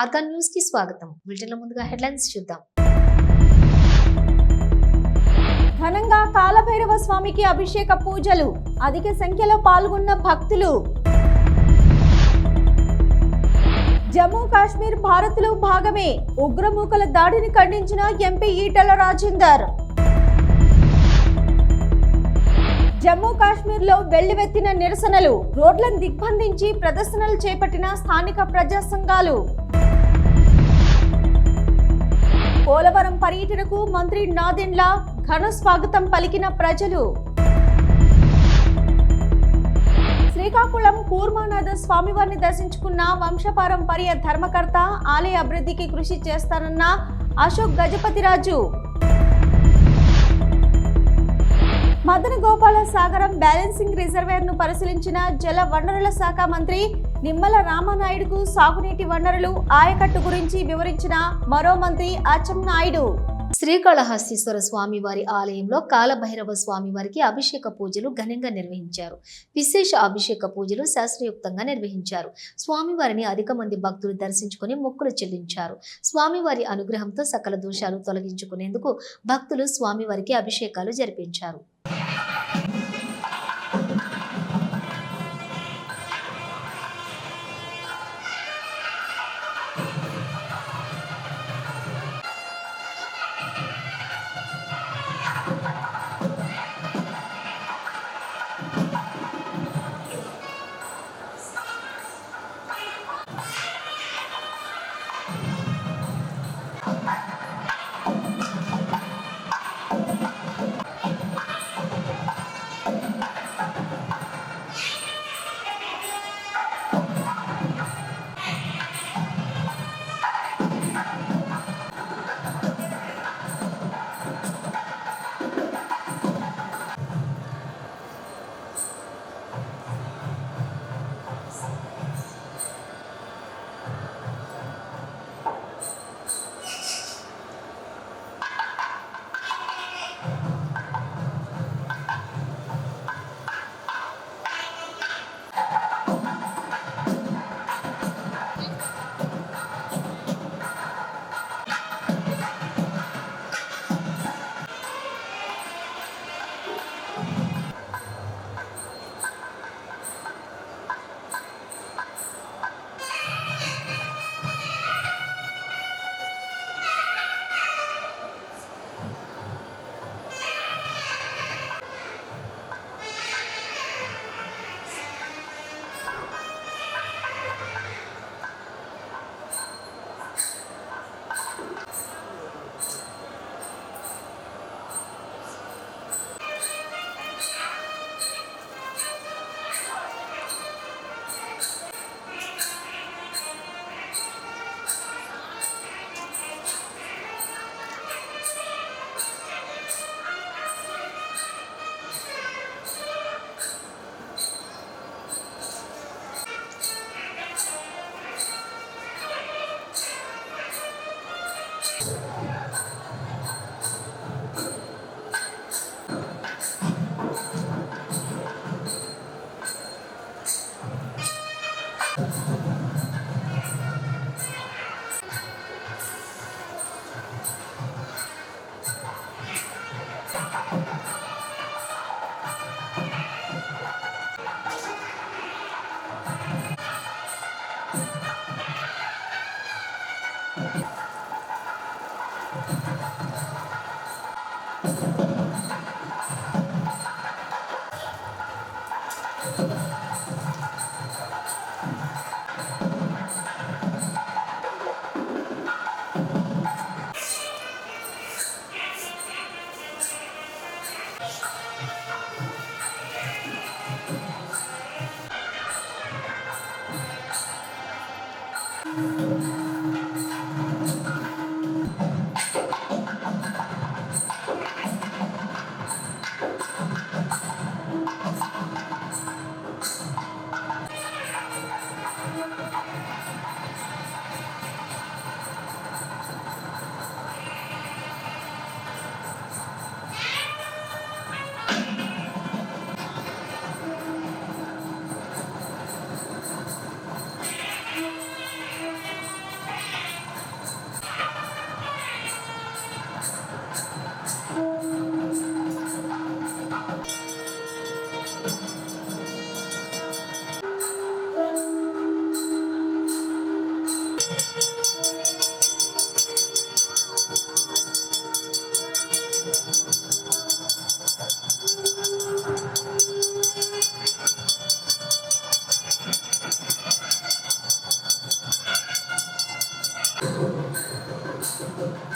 ఆర్కా న్యూస్కి స్వాగతం. బులెటిన్ల ముందుగా హెడ్లైన్స్ చూద్దాం. ఘనంగా కాలభైరవ స్వామికి అభిషేక పూజలు. అధిక సంఖ్యలో పాల్గొన్న భక్తులు. జమ్మూ కాశ్మీర్ భారత్లో భాగమే. ఉగ్రమూకల దాడిని ఖండించిన ఎంపీ ఈటల రాజేందర్. జమ్మూ కాశ్మీర్లో వెల్లువెత్తిన నిరసనలు. రోడ్లను దిగ్బంధించి ప్రదర్శనలు చేపట్టిన స్థానిక ప్రజా సంఘాలు పోలవరం పర్యటనకు మంత్రి నాదెండ్ల ఘన స్వాగతం పలికిన ప్రజలు. శ్రీకాకుళం కూర్మానాథ స్వామివారిని దర్శించుకున్న వంశపారంపర్య ధర్మకర్త ఆలయ అభివృద్ధికి కృషి చేస్తానన్న అశోక్ గజపతిరాజు. మదన గోపాల సాగరం బ్యాలెన్సింగ్ రిజర్వేర్ను పరిశీలించిన జల వనరుల శాఖ మంత్రి నిమ్మల రామనాయుడుకు సాగునీటి వనరులు ఆయకట్టు గురించి వివరించిన మరో మంత్రి అచ్చెన్నాయుడు. శ్రీకాళహస్తీశ్వర స్వామివారి ఆలయంలో కాలభైరవ స్వామివారికి అభిషేక పూజలు ఘనంగా నిర్వహించారు. విశేష అభిషేక పూజలు శాస్త్రయుక్తంగా నిర్వహించారు. స్వామివారిని అధిక మంది భక్తులు దర్శించుకుని మొక్కులు చెల్లించారు. స్వామివారి అనుగ్రహంతో సకల దోషాలు తొలగించుకునేందుకు భక్తులు స్వామివారికి అభిషేకాలు జరిపించారు.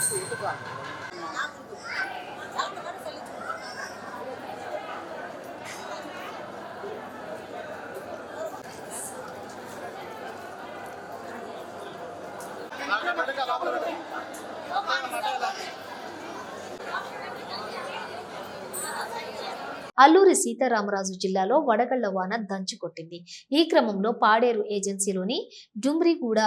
っていう。అల్లూరి సీతారామరాజు జిల్లాలో వడగళ్ళ వాన దంచుకొట్టింది ఈ క్రమంలో పాడేరు ఏజెన్సీలోని డుమ్రిగూడ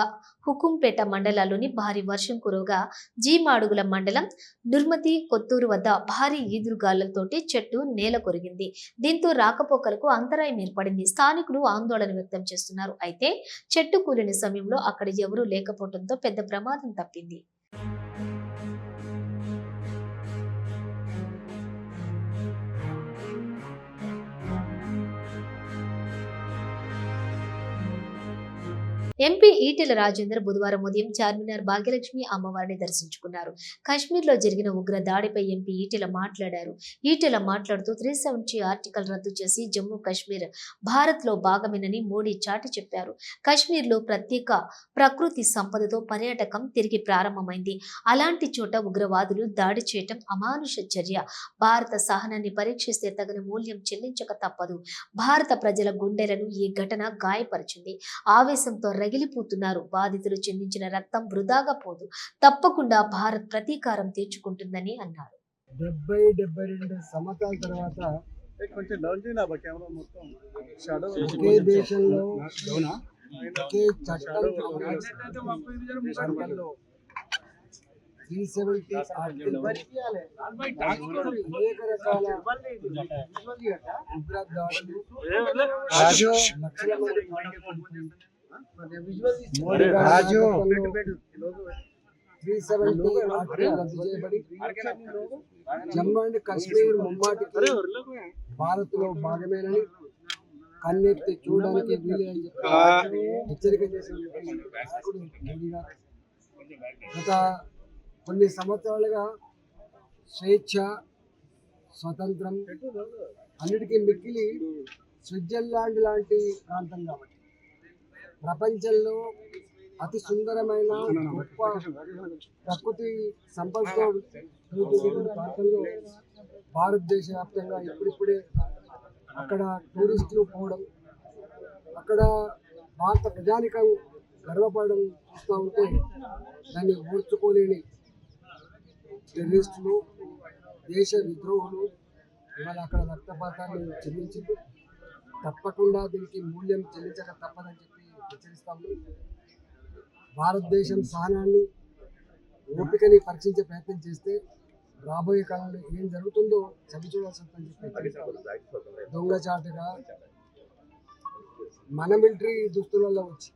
హుకుంపేట మండలాల్లోని భారీ వర్షం కురవగా జీమాడుగుల మండలం నుర్మతి కొత్తూరు వద్ద భారీ ఈదురుగాళ్ళతోటి చెట్టు నేల కొరిగింది. దీంతో రాకపోకలకు అంతరాయం ఏర్పడింది. స్థానికులు ఆందోళన వ్యక్తం చేస్తున్నారు. అయితే చెట్టు కూలిన సమయంలో అక్కడ ఎవరూ లేకపోవడంతో పెద్ద ప్రమాదం తప్పింది. ఎంపీ ఈటెల రాజేందర్ బుధవారం ఉదయం చార్మినార్ భాగ్యలక్ష్మి అమ్మవారిని దర్శించుకున్నారు. కాశ్మీర్లో జరిగిన ఉగ్ర దాడిపై ఎంపీ ఈటెల మాట్లాడారు. ఈటెల మాట్లాడుతూ త్రీ సెవెంటీ ఆర్టికల్ రద్దు చేసి జమ్మూ కాశ్మీర్ భారత్లో భాగమేనని మోడీ చాటి చెప్పారు. కాశ్మీర్లో ప్రత్యేక ప్రకృతి సంపదతో పర్యాటకం తిరిగి ప్రారంభమైంది. అలాంటి చోట ఉగ్రవాదులు దాడి చేయటం అమానుష చర్య. భారత సహనాన్ని పరీక్షిస్తే తగిన మూల్యం చెల్లించక తప్పదు. భారత ప్రజల గుండెలను ఈ ఘటన గాయపరిచింది. ఆవేశంతో రగిలిపోతున్నారు బాధితులు చెందించిన రక్తం వృధాగా పోదు తప్పకుండా భారత్ ప్రతీకారం తీర్చుకుంటుందని అన్నారు డెబ్బై డెబ్బై రెండు సంవత్సరాల తర్వాత కొంచెం డౌన్ చేయండి అబ్బా కెమెరా మొత్తం షాడో ఒకే దేశంలో ఒకే చట్టం చట్టంలో త్రీ సెవెంటీ అనేక రకాల ఉగ్రదాడులు లక్షల మంది మోడీ రాజు. త్రీ సెవెంటీ రద్దు చేయబడి జమ్మూ అండ్ కాశ్మీర్ ముమ్మాటికి భారత్లో భాగమేనని కన్నెత్తి చూడడానికి వీలే అని చెప్పి హెచ్చరిక గత కొన్ని సంవత్సరాలుగా స్వేచ్ఛ స్వతంత్రం అన్నిటికీ మిక్కిలి స్విట్జర్లాండ్ లాంటి ప్రాంతం కాబట్టి. ప్రపంచంలో అతి సుందరమైన గొప్ప ప్రకృతి సంపదతో ప్రాంతంలో భారతదేశ వ్యాప్తంగా ఇప్పుడిప్పుడే అక్కడ టూరిస్టులు పోవడం అక్కడ భారత ప్రజానికం గర్వపడడం చూస్తూ ఉంటే దాన్ని ఓర్చుకోలేని టెర్రరిస్టులు దేశ విద్రోహులు ఇవాళ అక్కడ రక్తపాతాన్ని చెల్లించింది తప్పకుండా దీనికి మూల్యం చెల్లించక తప్పదని చెప్పి హెచ్చరిస్తాము భారతదేశం సహనాన్ని ఓపికని పరీక్షించే ప్రయత్నం చేస్తే రాబోయే కాలంలో ఏం జరుగుతుందో చవి చూడాల్సి ఉందని చెప్పి దొంగచాటుగా మన మిలిటరీ దుస్తులలో వచ్చి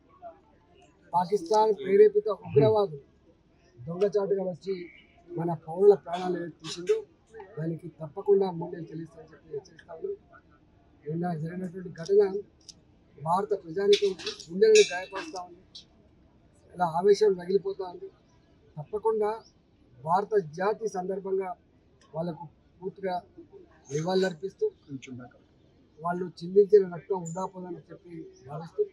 పాకిస్తాన్ ప్రేరేపిత ఉగ్రవాదులు దొంగచాటుగా వచ్చి మన పౌరుల ప్రాణాలు తీసిందో దానికి తప్పకుండా మూల్యం చెల్లిస్తామని చెప్పి హెచ్చరిస్తాను నిన్న జరిగినటువంటి ఘటన భారత ప్రజానికం గుండెలను గాయపరుస్తూ ఉంది. ఇలా ఆవేశం రగిలిపోతూ ఉంది. తప్పకుండా భారత జాతి సందర్భంగా వాళ్ళకు పూర్తిగా నివాళులర్పిస్తూ వాళ్ళు చిందించిన రక్తం వృధా చెప్పి భావిస్తూ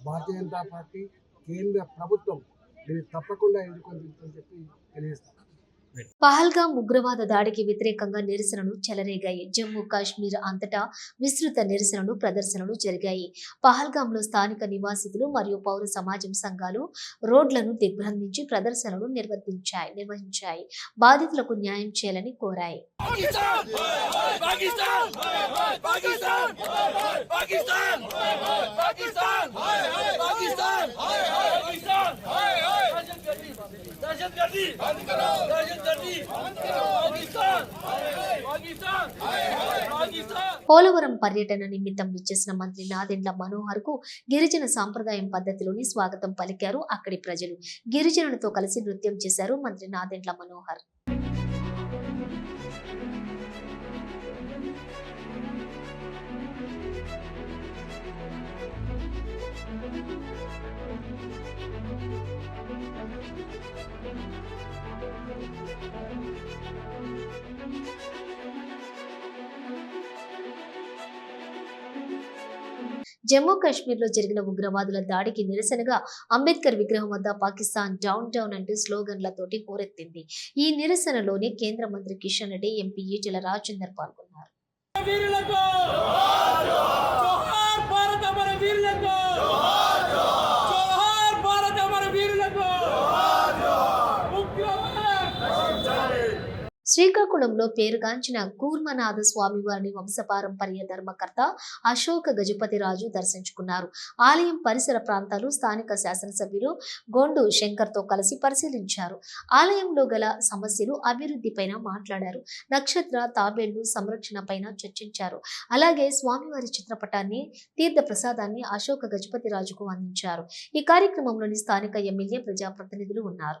భారతీయ జనతా పార్టీ కేంద్ర ప్రభుత్వం దీన్ని తప్పకుండా ఎదుర్కొని చెప్పి తెలియజేస్తాం పహల్గా ఉగ్రవాద దాడికి వ్యతిరేకంగా నిరసనలు చెలరేగాయి. జమ్మూ కాశ్మీర్ అంతటా విస్తృత నిరసనలు ప్రదర్శనలు జరిగాయి. పహల్గాంలో స్థానిక నివాసితులు మరియు పౌర సమాజం సంఘాలు రోడ్లను దిగ్బంధించి ప్రదర్శనలు నిర్వర్తించాయి నిర్వహించాయి. బాధితులకు న్యాయం చేయాలని కోరాయి. పాకిస్తాన్! दहशतगर्दी दहशतगर्दी पाकिस्तान पाकिस्तान पाकिस्तान పోలవరం పర్యటన నిమిత్తం విచ్చేసిన మంత్రి నాదెండ్ల మనోహర్ కు గిరిజన సాంప్రదాయం పద్ధతిలోని స్వాగతం పలికారు అక్కడి ప్రజలు గిరిజనులతో కలిసి నృత్యం చేశారు మంత్రి నాదెండ్ల మనోహర్ జమ్మూ కాశ్మీర్లో జరిగిన ఉగ్రవాదుల దాడికి నిరసనగా అంబేద్కర్ విగ్రహం వద్ద పాకిస్తాన్ డౌన్ డౌన్ అంటూ స్లోగన్లతోటి హోరెత్తింది. ఈ నిరసనలోనే కేంద్ర మంత్రి కిషన్ రెడ్డి ఎంపీ ఈటెల రాజేందర్ పాల్గొన్నారు వీరులకు జోహార్ భారత మన వీరులకు జోహార్ భారత మన వీరులకు శ్రీకాకుళంలో పేరుగాంచిన కూర్మనాథ స్వామి వారిని వంశపారంపర్య ధర్మకర్త అశోక గజపతి రాజు దర్శించుకున్నారు. ఆలయం పరిసర ప్రాంతాలు స్థానిక శాసనసభ్యులు గోండు శంకర్తో కలిసి పరిశీలించారు. ఆలయంలో గల సమస్యలు అభివృద్ధిపైన మాట్లాడారు. నక్షత్ర తాబేళ్ళు సంరక్షణ పైన చర్చించారు. అలాగే స్వామివారి చిత్రపటాన్ని తీర్థ ప్రసాదాన్ని అశోక గజపతి రాజుకు అందించారు. ఈ కార్యక్రమంలోని స్థానిక ఎమ్మెల్యే ప్రజాప్రతినిధులు ఉన్నారు.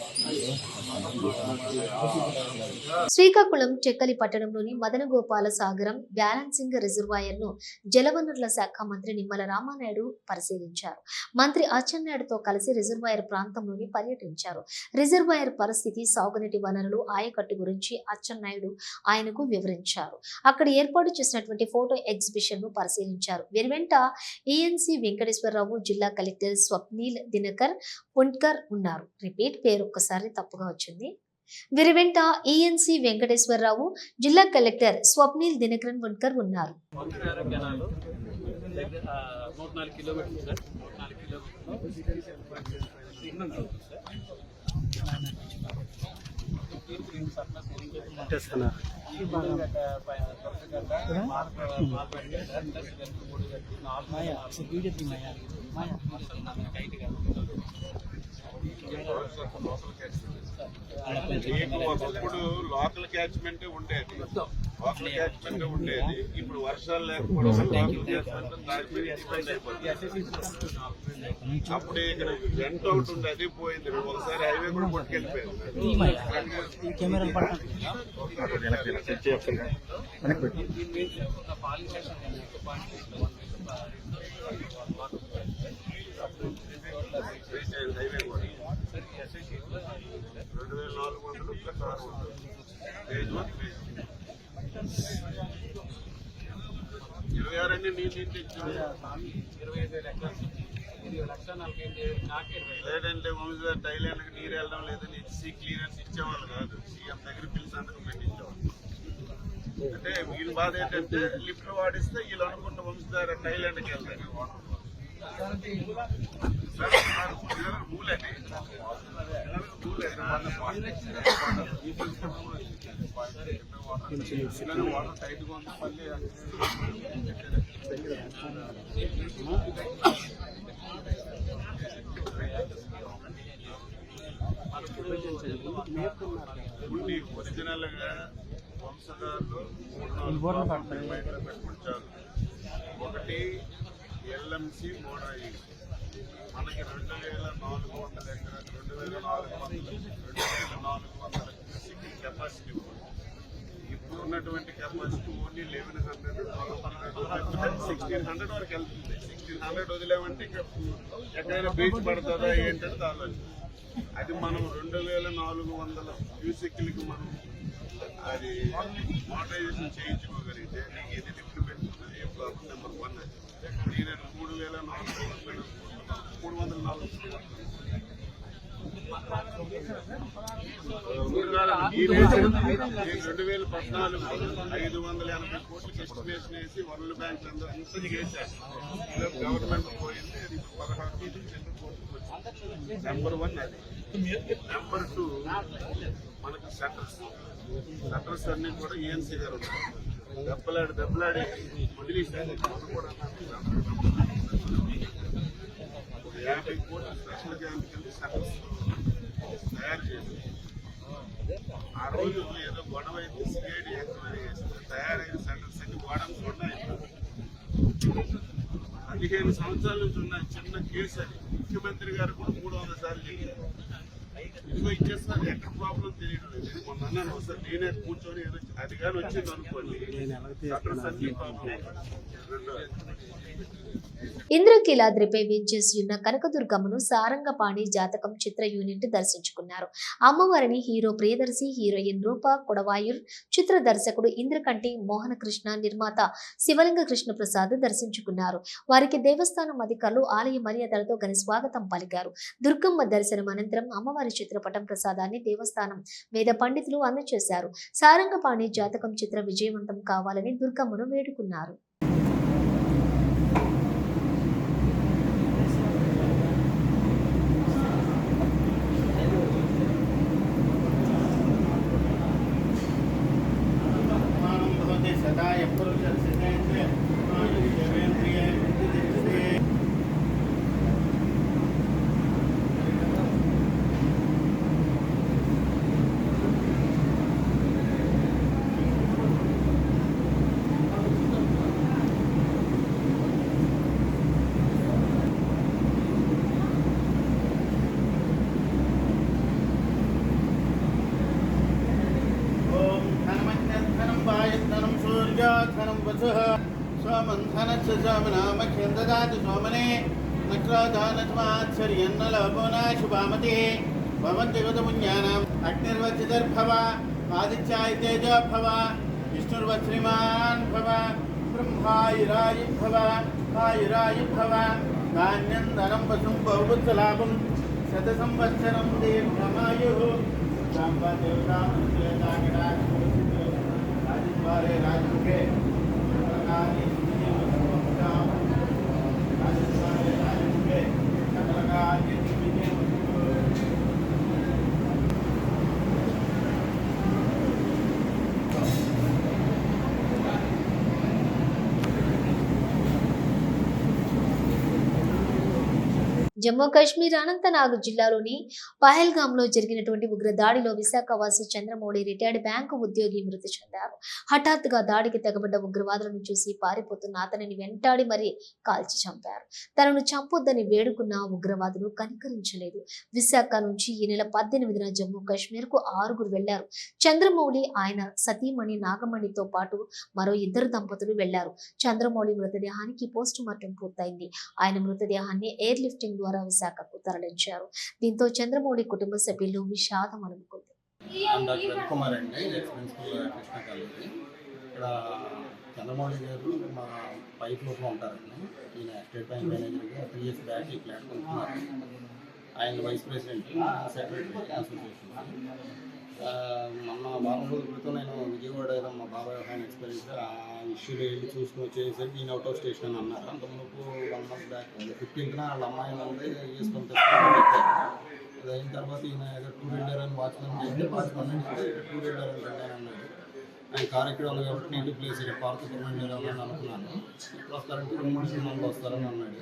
శ్రీకాకుళం చెక్కలి పట్టణంలోని మదనగోపాల సాగరం బ్యాలెన్సింగ్ రిజర్వాయర్ను జలవనరుల శాఖ మంత్రి నిమ్మల రామానాయుడు పరిశీలించారు. మంత్రి అచ్చెన్నాయుడుతో కలిసి రిజర్వాయర్ ప్రాంతంలోని పర్యటించారు. రిజర్వాయర్ పరిస్థితి సాగునీటి వనరులు ఆయకట్టు గురించి అచ్చెన్నాయుడు ఆయనకు వివరించారు. అక్కడ ఏర్పాటు చేసినటువంటి ఫోటో ఎగ్జిబిషన్ను పరిశీలించారు వీరి వెంట ఈఎన్సి వెంకటేశ్వరరావు జిల్లా కలెక్టర్ స్వప్నీల్ దినకర్ పుంట్కర్ ఉన్నారు. రిపీట్ పేరు ఒక్కసారి తప్పుగా వచ్చింది. వీరి వెంట ఈఎన్సి వెంకటేశ్వరరావు జిల్లా కలెక్టర్ స్వప్నీల్ దినకరన్ పుంట్కర్ ఉన్నారు. ఒకప్పుడు లోకల్ క్యాచ్మెంట్ ఉండేది లోకల్ క్యాచ్మెంట్ ఉండేది ఇప్పుడు వర్షాలు లేకపోవడం అప్పుడు ఇక్కడ రెంట్ అవుట్ ఉండేది అది పోయింది ఒకసారి హైవే కూడా కొట్టుకెళ్ళిపోయింది ఒక పాలినేషన్ హైవే కూడా రెండు వేల నాలుగు వందలు ప్లస్ ఆరు వందలు ఫేజ్ వన్ ఫేజ్ ఇరవై ఆరు అన్ని నీళ్ళు నీళ్ళు ఇచ్చారు ఇరవై ఐదు వేల లేదంటే నీరు వెళ్ళడం లేదని ఇచ్చి క్లియరెన్స్ ఇచ్చేవాళ్ళు కాదు సీఎం దగ్గర పిలిచి సంతకం పెట్టించేవాళ్ళు అంటే వీళ్ళ బాధ ఏంటంటే లిఫ్ట్ వాడిస్తే వీళ్ళు అనుకుంటే వంశధార టైలాండ్కి వెళ్తారు రూల్ వాటర్ టైట్గా ఉంది మళ్ళీ ఒరిజినల్ వంశధారులు మూడు నాలుగు పెట్టుకుంటారు ఒకటి ఎల్ఎంసి మోడాయి మనకి రెండు వేల నాలుగు వందల ఎకరాలు రెండు వేల నాలుగు వందల రెండు వేల నాలుగు వందల కెపాసిటీ ఇప్పుడు ఉన్నటువంటి capacity only eleven hundred sixteen hundred వరకు వెళ్తుంది. సిక్స్టీన్ హండ్రెడ్ వదిలేమంటే ఇంకా ఎక్కడైనా బీచ్ పడుతుందా ఏంటంటే ఆలోచన అది మనం రెండు వేల నాలుగు వందల క్యూసిక్లకి మనం అది మోటరైజేషన్ చేయించుకోగలిగితే నీకు ఏది లిఫ్ట్ పెట్టుకుంటుంది? ఏ ప్రాబ్లం నెంబర్ వన్ అది. నేను మూడు వేల నాలుగు వందల మూడు వందల నాలుగు రెండు వేల పద్నాలుగు ఐదు వందల ఎనభై కోట్లకి ఎస్టిమేషన్ వేసి వరల్డ్ బ్యాంక్ అందరూ అంతా చేశారు గవర్నమెంట్ పోయింది పదహారు నెంబర్ వన్ అది నెంబర్ టూ మనకు సెటర్స్ సెటర్స్ అన్ని కూడా ఏఎన్సీ గారు దెబ్బలాడి దెబ్బలాడి వదిలేసారు కూడా యాభై కోట్ల స్పెషల్ క్యాంప్ కింద షట్టర్స్ తయారు చేసి ఆ రోజు ఏదో గొడవ అయితే సిఐడి ఎంక్వైరీ చేసింది తయారైన సెంటర్స్ అన్ని గోడౌన్స్ ఉన్నాయి పదిహేను సంవత్సరాల నుంచి ఉన్న చిన్న కేసు అది ముఖ్యమంత్రి గారు కూడా మూడు వందల సార్లు చెప్పారు. ఇదిగో ఇచ్చేస్తున్నారు ఎక్కడ ప్రాబ్లం తెలియడం లేదు. మొన్న అన్నాను ఒకసారి నేనే కూర్చొని ఏదో అది కానీ వచ్చింది అనుకోండి అన్ని ప్రాబ్లం రెండో. ఇంద్రకీలాద్రిపై వేంచేసి ఉన్న కనకదుర్గమ్మను సారంగపాణి జాతకం చిత్ర యూనిట్ దర్శించుకున్నారు. అమ్మవారిని హీరో ప్రియదర్శి హీరోయిన్ రూప కొడవాయూర్ చిత్ర దర్శకుడు ఇంద్రకంటి మోహన కృష్ణ నిర్మాత శివలింగ కృష్ణ ప్రసాద్ దర్శించుకున్నారు. వారికి దేవస్థానం అధికారులు ఆలయ మర్యాదలతో ఘన స్వాగతం పలికారు. దుర్గమ్మ దర్శనం అనంతరం అమ్మవారి చిత్రపటం ప్రసాదాన్ని దేవస్థానం వేద పండితులు అందజేశారు. సారంగపాణి జాతకం చిత్ర విజయవంతం కావాలని దుర్గమ్మను వేడుకున్నారు. సోమనామఖ్యం దాతు సోమనే నక్రోధానత్మాత్సర్యన్న లోకోనా శుభామతి భవంతి గతపుణ్యానాం అగ్నిర్వచిదర్భవ ఆదిత్యాయతేజోభవ విష్ణుర్వశ్రీమాన్ భవ బ్రహ్మాయురాయుభవ ఆయురాయుభవ ధాన్యం ధనం పశుం బహుపుత్సలాభం శత సంవత్సరం దేవమాయు దేవతాగడా రాజముఖే జమ్మూ కాశ్మీర్ అనంతనాగ్ జిల్లాలోని పహల్గామ్లో జరిగినటువంటి ఉగ్ర దాడిలో విశాఖవాసి చంద్రమౌళి రిటైర్డ్ బ్యాంకు ఉద్యోగి మృతి చెందారు. హఠాత్తుగా దాడికి తెగబడ్డ ఉగ్రవాదులను చూసి పారిపోతున్న అతనిని వెంటాడి మరీ కాల్చి చంపారు. తనను చంపొద్దని వేడుకున్న ఉగ్రవాదులు కనికరించలేదు. విశాఖ నుంచి ఈ నెల పద్దెనిమిదిన జమ్మూ కాశ్మీర్కు ఆరుగురు వెళ్ళారు. చంద్రమౌళి ఆయన సతీమణి నాగమణితో పాటు మరో ఇద్దరు దంపతులు వెళ్ళారు. చంద్రమౌళి మృతదేహానికి పోస్ట్ మార్టం పూర్తయింది. ఆయన మృతదేహాన్ని ఎయిర్ లిఫ్టింగ్ ద్వారా విశాఖకు తరలించారు. దీంతో చంద్రమౌళి కుటుంబ సభ్యులు విషాదం అనుకుంది. చంద్రమౌళి గారు మా పైప్ లోపల ఉంటారండి. ఈయన స్టేట్ బ్యాంక్ మేనేజర్గా త్రీ ఇయర్స్ బ్యాక్ ఈ ఫ్లాట్ కొనుక్కున్నారు ఆయన వైస్ ప్రెసిడెంట్ సెక్రటరీ అసోసియేషన్. మొన్న వారం రోజుల క్రితం నేను విజయవాడ ఏదో మా బాబాయ్ ఆయన ఎక్స్పీరియన్స్ ఆ ఇష్యూలో వెళ్ళి చూసుకుని వచ్చేసరికి ఈయన అవుట్ ఆఫ్ స్టేషన్ అని అన్నారు. అంతకుముందు వన్ మంత్ బ్యాక్ ఫిఫ్టీన్త్న వాళ్ళ అమ్మాయి ఉంది యూఎస్ అది అయిన తర్వాత ఈయన ఏదో వీలర్ అని వాచ్మెన్ చేస్తే వాచ్మెన్ అంటే టూ వెళ్ళారని అని అన్నాడు. ఆయన కార్ ఉంది కాబట్టి నేను ప్లేస్ ఇక్కడ పార్క్ వెళ్ళాలని అనుకున్నాను. ఇప్పుడు వస్తారంటే రెండు మూడు సినిమాలు వస్తారని అన్నాడు.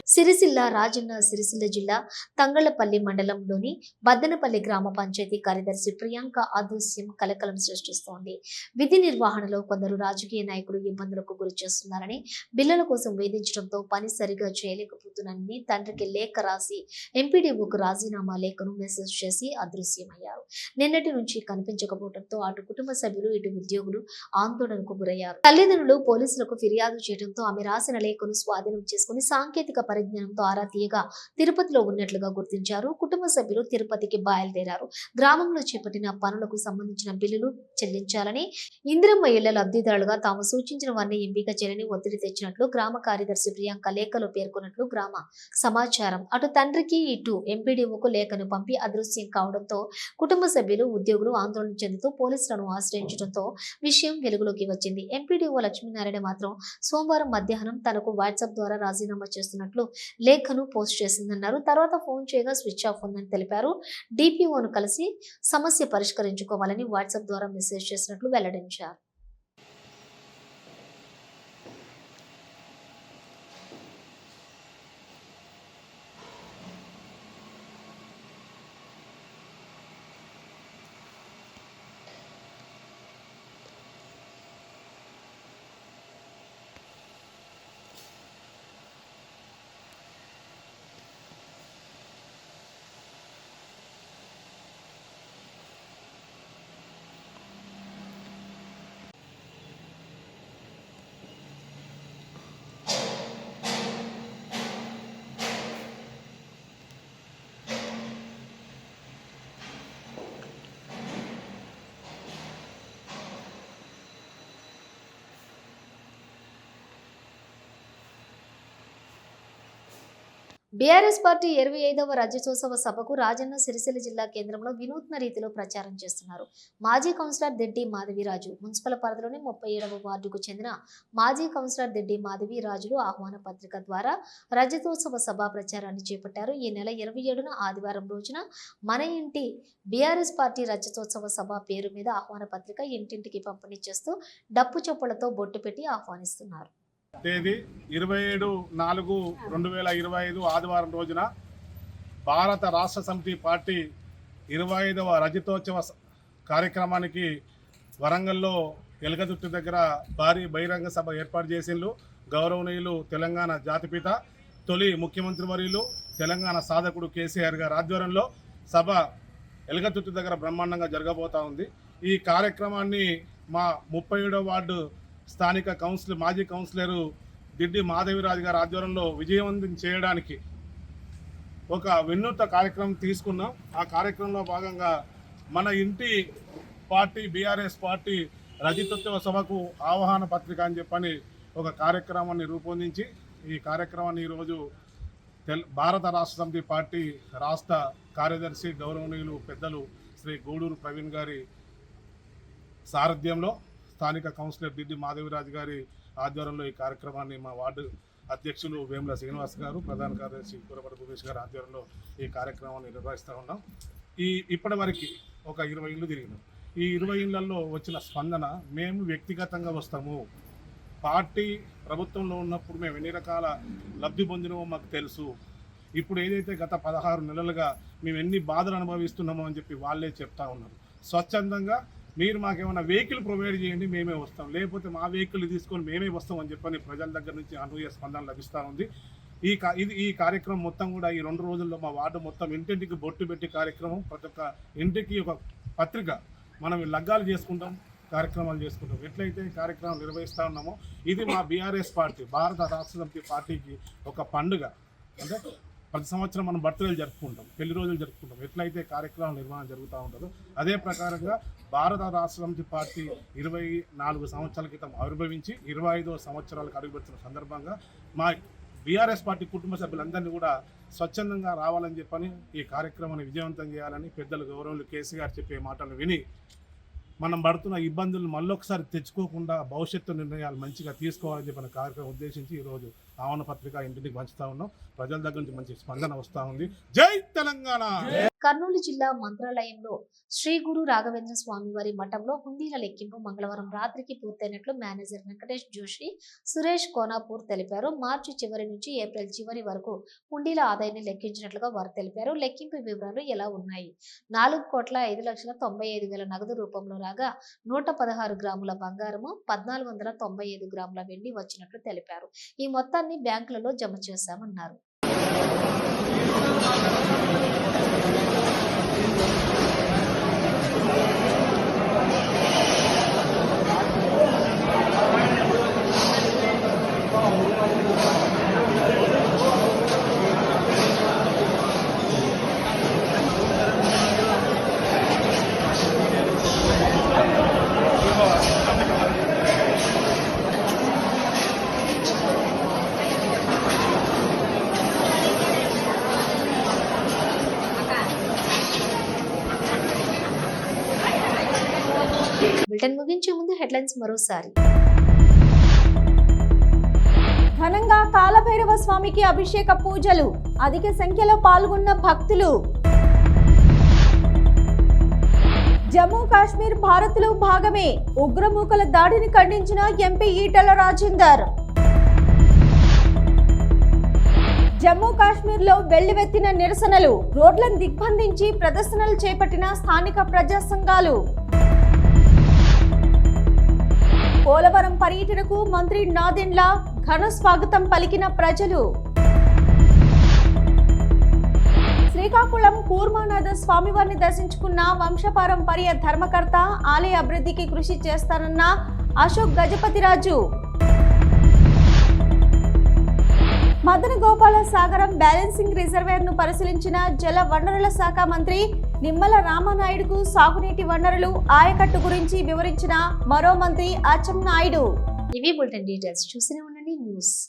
సిరిసిల్ల రాజన్న సిరిసిల్ల జిల్లా తంగళ్ళపల్లి మండలంలోని బద్దనపల్లి గ్రామ పంచాయతీ కార్యదర్శి ప్రియాంక అదృశ్యం కలకలం సృష్టిస్తోంది. విధి నిర్వహణలో కొందరు రాజకీయ నాయకులు ఇబ్బందులకు గురి చేస్తున్నారని బిల్లుల కోసం వేధించడంతో పని సరిగా చేయలేకపోతున్నానని తండ్రికి లేఖ రాసి ఎంపీడీఓకు రాజీనామా లేఖను మెసేజ్ చేసి అదృశ్యమయ్యారు. నిన్నటి నుంచి కనిపించకపోవడంతో అటు కుటుంబ సభ్యులు ఇటు ఉద్యోగులు ఆందోళనకు గురయ్యారు. తల్లిదండ్రులు పోలీసులకు ఫిర్యాదు చేయడంతో ఆమె రాసిన లేఖను స్వాధీనం చేసుకుని సాంకేతిక పరిజ్ఞానంతో ఆరా తీయగా తిరుపతిలో ఉన్నట్లుగా గుర్తించారు. కుటుంబ సభ్యులు తిరుపతికి బయలుదేరారు. గ్రామంలో చేపట్టిన పనులకు సంబంధించిన బిల్లులు చెల్లించాలని ఇందిరమ్మ ఇళ్ళ లబ్ధిదారులుగా తాము సూచించిన వారిని ఎంపిక చేయాలని ఒత్తిడి తెచ్చినట్లు గ్రామ కార్యదర్శి ప్రియాంక లేఖలో పేర్కొన్నట్లు గ్రామ సమాచారం. అటు తండ్రికి ఇటు ఎంపీడీఓకు లేఖను పంపి అదృశ్యం కావడంతో కుటుంబ సభ్యులు ఉద్యోగులు ఆందోళన చెందుతూ పోలీసులను ఆశ్రయించడంతో విషయం వెలుగులోకి వచ్చింది. ఎంపీడీఓ లక్ష్మీనారాయణ మాత్రం సోమవారం మధ్యాహ్నం తనకు వాట్సాప్ ద్వారా రాజీనామా చేస్తున్నట్లు లేఖను పోస్ట్ చేసిందన్నారు. తర్వాత ఫోన్ చేయగా స్విచ్ ఆఫ్ ఉందని తెలిపారు. డిపిఓను కలిసి సమస్య పరిష్కరించుకోవాలని వాట్సాప్ ద్వారా మెసేజ్ చేసినట్లు వెల్లడించారు. బీఆర్ఎస్ పార్టీ ఇరవై ఐదవ రాజ్యోత్సవ సభకు రాజన్న సిరిసిల్ల జిల్లా కేంద్రంలో వినూత్న రీతిలో ప్రచారం చేస్తున్నారు. మాజీ కౌన్సిలర్ దెడ్డి మాధవిరాజు మున్సిపల్ పరిధిలోని ముప్పై ఏడవ వార్డుకు చెందిన మాజీ కౌన్సిలర్ దెడ్డి మాధవిరాజులు ఆహ్వాన పత్రిక ద్వారా రజతోత్సవ సభ ప్రచారాన్ని చేపట్టారు. ఈ నెల ఇరవై ఏడున ఆదివారం రోజున మన ఇంటి బీఆర్ఎస్ పార్టీ రజతోత్సవ సభ పేరు మీద ఆహ్వాన పత్రిక ఇంటింటికి పంపిణీ చేస్తూ డప్పు చప్పులతో బొట్టు పెట్టి ఆహ్వానిస్తున్నారు. తేదీ ఇరవై ఏడు నాలుగు రెండు వేల ఇరవై ఐదు ఆదివారం రోజున భారత రాష్ట్ర సమితి పార్టీ ఇరవై ఐదవ రజతోత్సవ కార్యక్రమానికి వరంగల్లో ఎలగదుట్టు దగ్గర భారీ బహిరంగ సభ ఏర్పాటు చేసిండ్రు గౌరవనీయులు తెలంగాణ జాతిపిత తొలి ముఖ్యమంత్రి వర్యులు తెలంగాణ సాధకుడు కేసీఆర్ గారి ఆధ్వర్యంలో సభ ఎలగతుట్టు దగ్గర బ్రహ్మాండంగా జరగబోతా ఉంది. ఈ కార్యక్రమాన్ని మా ముప్పై వార్డు స్థానిక కౌన్సిల్ మాజీ కౌన్సిలరు దిడ్డి మాధవిరాజు గారి ఆధ్వర్యంలో విజయవంతం చేయడానికి ఒక వినూత్న కార్యక్రమం తీసుకున్నాం. ఆ కార్యక్రమంలో భాగంగా మన ఇంటి పార్టీ బీఆర్ఎస్ పార్టీ రజతత్వ సభకు ఆహ్వాన పత్రిక అని చెప్పని ఒక కార్యక్రమాన్ని రూపొందించి ఈ కార్యక్రమాన్ని ఈరోజు తెల్ భారత రాష్ట్ర సమితి పార్టీ రాష్ట్ర కార్యదర్శి గౌరవనీయులు పెద్దలు శ్రీ గూడూరు ప్రవీణ్ గారి సారథ్యంలో స్థానిక కౌన్సిలర్ దిడ్డి మాధవిరాజు గారి ఆధ్వర్యంలో ఈ కార్యక్రమాన్ని మా వార్డు అధ్యక్షులు వేముల శ్రీనివాస్ గారు ప్రధాన కార్యదర్శి కూరపడి భూపేష్ గారి ఆధ్వర్యంలో ఈ కార్యక్రమాన్ని నిర్వహిస్తూ ఉన్నాం. ఈ ఇప్పటివరకు ఒక ఇరవై ఇళ్ళు తిరిగినాం. ఈ ఇరవై ఇళ్ళలో వచ్చిన స్పందన మేము వ్యక్తిగతంగా వస్తాము. పార్టీ ప్రభుత్వంలో ఉన్నప్పుడు మేము ఎన్ని రకాల లబ్ధి పొందినమో మాకు తెలుసు. ఇప్పుడు ఏదైతే గత పదహారు నెలలుగా మేము ఎన్ని బాధలు అనుభవిస్తున్నామో అని చెప్పి వాళ్ళే చెప్తా ఉన్నారు. స్వచ్ఛందంగా మీరు మాకేమైనా వెహికల్ ప్రొవైడ్ చేయండి మేమే వస్తాం. లేకపోతే మా వెహికల్ తీసుకొని మేమే వస్తాం అని చెప్పని ప్రజల దగ్గర నుంచి అనూహ్య స్పందన లభిస్తూ ఉంది. ఈ కా ఇది ఈ కార్యక్రమం మొత్తం కూడా ఈ రెండు రోజుల్లో మా వార్డు మొత్తం ఇంటింటికి బొట్టు పెట్టి కార్యక్రమం ప్రతి ఒక్క ఇంటికి ఒక పత్రిక మనం లగ్గాలు చేసుకుంటాం కార్యక్రమాలు చేసుకుంటాం. ఎట్లయితే కార్యక్రమాలు కార్యక్రమం నిర్వహిస్తూ ఉన్నామో ఇది మా బీఆర్ఎస్ పార్టీ భారత రాష్ట్ర సమితి పార్టీకి ఒక పండుగ. అంటే ప్రతి సంవత్సరం మనం బర్త్డేలు జరుపుకుంటాం పెళ్ళి రోజులు జరుపుకుంటాం. ఎట్లయితే కార్యక్రమం నిర్వహణ జరుగుతూ ఉంటుందో అదే ప్రకారంగా భారత రాష్ట్ర సమితి పార్టీ ఇరవై నాలుగు సంవత్సరాల క్రితం ఆవిర్భవించి ఇరవై ఐదో సంవత్సరాలకు అడుగుపెడుతున్న సందర్భంగా మా బీఆర్ఎస్ పార్టీ కుటుంబ సభ్యులందరినీ కూడా స్వచ్ఛందంగా రావాలని చెప్పని ఈ కార్యక్రమాన్ని విజయవంతం చేయాలని పెద్దలు గౌరవులు కేసీఆర్ చెప్పే మాటలు విని మనం పడుతున్న ఇబ్బందులను మళ్ళొకసారి తెచ్చుకోకుండా భవిష్యత్తు నిర్ణయాలు మంచిగా తీసుకోవాలని చెప్పిన కార్యక్రమం ఉద్దేశించి ఈరోజు ఆవరణ పత్రిక ఇంటింటికి పంచుతా ఉన్నాం. ప్రజల దగ్గర నుంచి మంచి స్పందన వస్తూ ఉంది. జై తెలంగాణ! కర్నూలు జిల్లా మంత్రాలయంలో శ్రీ గురు రాఘవేంద్ర స్వామి వారి మఠంలో హుండీల లెక్కింపు మంగళవారం రాత్రికి పూర్తయినట్లు మేనేజర్ వెంకటేష్ జోషి సురేష్ కోనాపూర్ తెలిపారు. మార్చి చివరి నుంచి ఏప్రిల్ చివరి వరకు హుండీల ఆదాయాన్ని లెక్కించినట్లుగా వారు తెలిపారు. లెక్కింపు వివరాలు ఎలా ఉన్నాయి? నాలుగు కోట్ల ఐదు లక్షల తొంభై ఐదు వేల నగదు రూపంలో రాగా నూట పదహారు గ్రాముల బంగారము పద్నాలుగు వందల తొంభై ఐదు గ్రాముల వెండి వచ్చినట్లు తెలిపారు. ఈ మొత్తం మొత్తాన్ని బ్యాంకులలో జమ చేశామన్నారు బులెటిన్ ముగించే హెడ్లైన్స్ మరోసారి. ఘనంగా కాలభైరవ స్వామికి అభిషేక పూజలు. అధిక సంఖ్యలో పాల్గొన్న భక్తులు. జమ్మూ కాశ్మీర్ భారత్లో భాగమే. ఉగ్రమూకల దాడిని ఖండించిన ఎంపీ ఈటల రాజేందర్. జమ్మూ కాశ్మీర్లో వెల్లువెత్తిన నిరసనలు. రోడ్లను దిగ్బంధించి ప్రదర్శనలు చేపట్టిన స్థానిక ప్రజా సంఘాలు పోలవరం పర్యటనకు మంత్రి నాదెండ్ల ఘన స్వాగతం పలికిన ప్రజలు. శ్రీకాకుళం కూర్మానాథ స్వామివారిని దర్శించుకున్న వంశపారంపర్య ధర్మకర్త ఆలయ అభివృద్ధికి కృషి చేస్తానన్న అశోక్ గజపతిరాజు. మదన గోపాల సాగరం బ్యాలెన్సింగ్ రిజర్వేర్ను పరిశీలించిన జల వనరుల శాఖ మంత్రి నిమ్మల రామనాయుడుకు సాగునీటి వనరులు ఆయకట్టు గురించి వివరించిన మరో మంత్రి అచ్చెన్నాయుడు. ఇవి బులెటిన్ డీటెయిల్స్. చూసినే ఉండండి. న్యూస్.